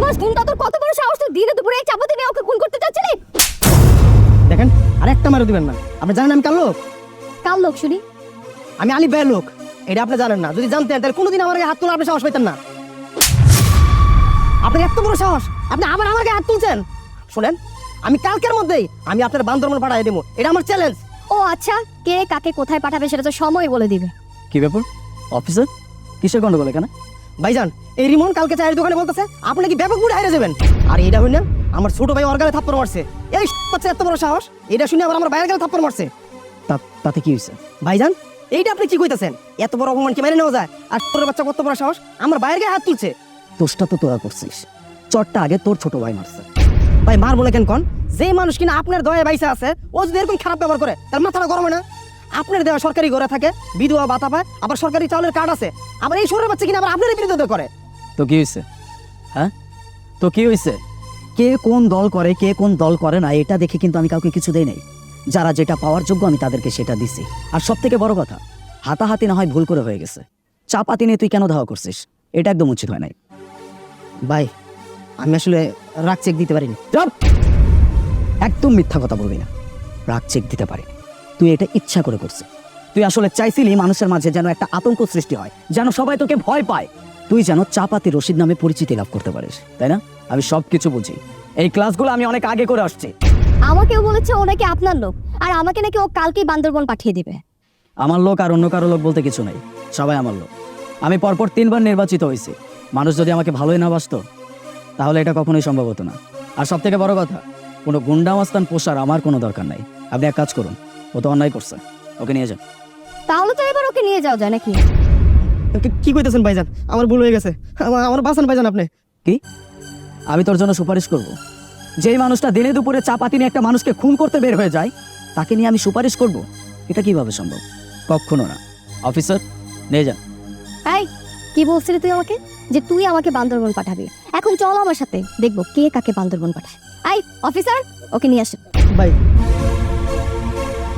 বদমাস গুন্ডা তোর কত বড় সাহস? তুই দিনে দুপুরে এই চাপাতি নিয়ে ওকে খুন করতে চাচ্ছিলি? দেখেন আর একটা মারও দিবেন না। আপনি জানেন আমি কার লোক? কার লোক শুনি? আমি আলি ভাইয়ের লোক। এটা আপনি জানেন না। যদি জানতেন তাহলে কোনোদিন আমার হাত তোলা আপনি সাহস পেতেন না। আপনার এত বড় সাহস। আপনি আবার আমার গায়ে হাত তুলছেন? শুনেন আমি কালকের মধ্যেই আমি আপনার বান্দরবন পাঠাই দেবো। এটা আমার চ্যালেঞ্জ ও আচ্ছা। কে কাকে কোথায় পাঠাবে সেটা তো সময় বলে দিবে। কি ব্যাপার? অফিসার? কিসের গন্ডগোল এখানে? ভাইজান, এই রিমন কালকে চায়ের দোকানে বলতেছে, আপনি কি ব্যাপক বুড়ে হারিয়ে যাবেন। আর এটা হইলেন আমার ছোট ভাই অর্গানে থাপ্পড় মারছে। এই বাচ্চা, এত বড় সাহস? এটা শুনে আবার আমার ভাইয়ের গালে থাপ্পড় মারছে। তাতে কি হয়েছে ভাইজান, এইটা আপনি কি কইতাছেন? এত বড় অপমান কি মেনে নেওয়া যায়? আর তোর বাচ্চা কত বড় সাহস? আমার ভাইয়ের গায়ে হাত তুলছে। দোষটা তো তোরা করছিস। চটটা আগে তোর ছোট ভাই মারছে। ভাই, মার বলে কেন কন? যে মানুষ কিনা আপনার দয়া বাইসা আছে, ও যদি এরকম খারাপ ব্যবহার করে, তার মাথাটা গরম হয় না? আপনার দেওয়া সরকারি ঘরে থাকে বিধবা ভাতা পায় আবার সরকারি চাউলের কার্ড আছে। আবার এই শহরের বাচ্চা কিনা আবার আপনার বিরুদ্ধে করে। তো কি হয়েছে হ্যাঁ? তো কি হয়েছে কে কোন দল করে কে কোন দল করে না এটা দেখে কিন্তু আমি কাউকে কিছু দেই নাই। যারা যেটা পাওয়ার যোগ্য আমি তাদেরকে সেটা দিছি। আর সব থেকে বড় কথা হাতাহাতি না হয় ভুল করে হয়ে গেছে। চাপাতি নিয়ে তুই কেন ধাওয়া করছিস? এটা একদম উচিত হয় নাই। ভাই আমি আসলে রাগ চেক দিতে পারিনি! একদম মিথ্যা কথা বলবি না। রাগ চেক দিতে পারি তুই এটা ইচ্ছা করে করছিস। তুই আসলে চাইছিলি মানুষের মাঝে যেন একটা আতঙ্ক সৃষ্টি হয় যেন সবাই তোকে ভয় পায়। তুই যেন চাপাতি রশিদ নামে পরিচিতি লাভ করতে পারিস তাই না? আমি সব কিছু বুঝি। এই ক্লাসগুলো আমি অনেক আগে করে আসছি। আমাকেও বলেছে ও নাকি আপনার লোক আর আমাকে নাকি ও কালকেই বান্দরবন পাঠিয়ে দিবে। আমার লোক আর অন্য কারও লোক বলতে কিছু নেই সবাই আমার লোক। আমি পরপর তিনবার নির্বাচিত হয়েছি। মানুষ যদি আমাকে ভালোই না বাসতো তাহলে এটা কখনোই সম্ভব হতো না। আর সব থেকে বড় কথা কোনো গুন্ডামাস্তান পোষার আমার কোনো দরকার নাই। আপনি এক কাজ করুন ও তো অন্যায় করছে। ওকে নিয়ে যান। তাহলে তো এবার ওকে নিয়ে যাওয়া যায় নাকি? কি- কি কইতেছেন ভাইজান? আমার ভুল হয়ে গেছে। আমার- আমার বাঁচান ভাইজান আপনি। কি? আমি তোর জন্য সুপারিশ করব। যেই মানুষটা দিনে দুপুরে চাপাতি নিয়ে একটা মানুষকে খুন করতে বের হয়ে যায় তাকে নিয়ে আমি সুপারিশ করব। এটা কীভাবে সম্ভব? কখনো না। অফিসার নিয়ে যান। এই কি বলছিলি তুই আমাকে? যে তুই আমাকে বান্দরবন পাঠাবি। এখন চল আমার সাথে দেখব কে কাকে বান্দরবন পাঠায়। এই অফিসার ওকে নিয়ে আসে ভাই